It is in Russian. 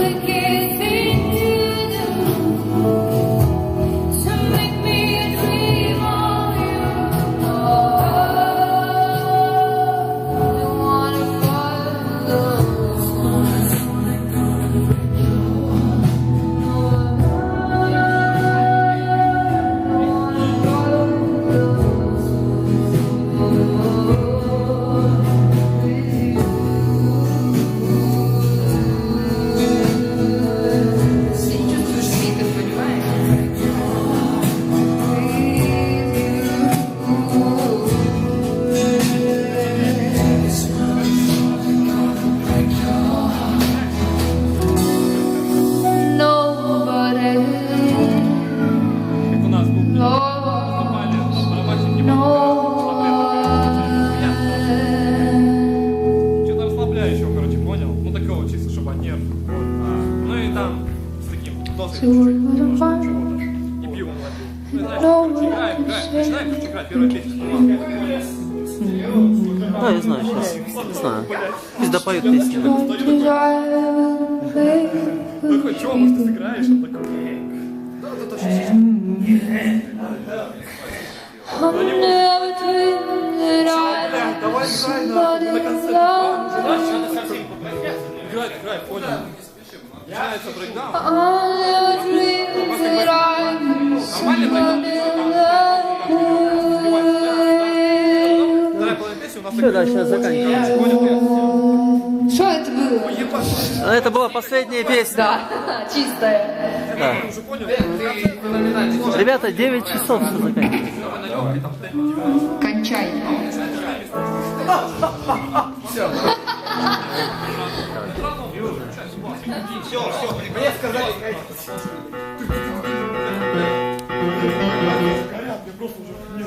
again. Да, я знаю сейчас. Не знаю. Пусть допоют desire faith. Такой, чё, может, ты сыграешь? Он такой, never dream that I love somebody love. Играй, играй, понял. Начинается брейкдаун. I'll never dream that I'm somebody love. Вторая половина песни у нас Все, да, сейчас заканчиваем. Что это было? А Это была последняя песня. Да, чистая. Да. Ребята, 9 часов все заканчивается. Кончай. Все, все, прекрасно. сказали. Горят, мне просто уже не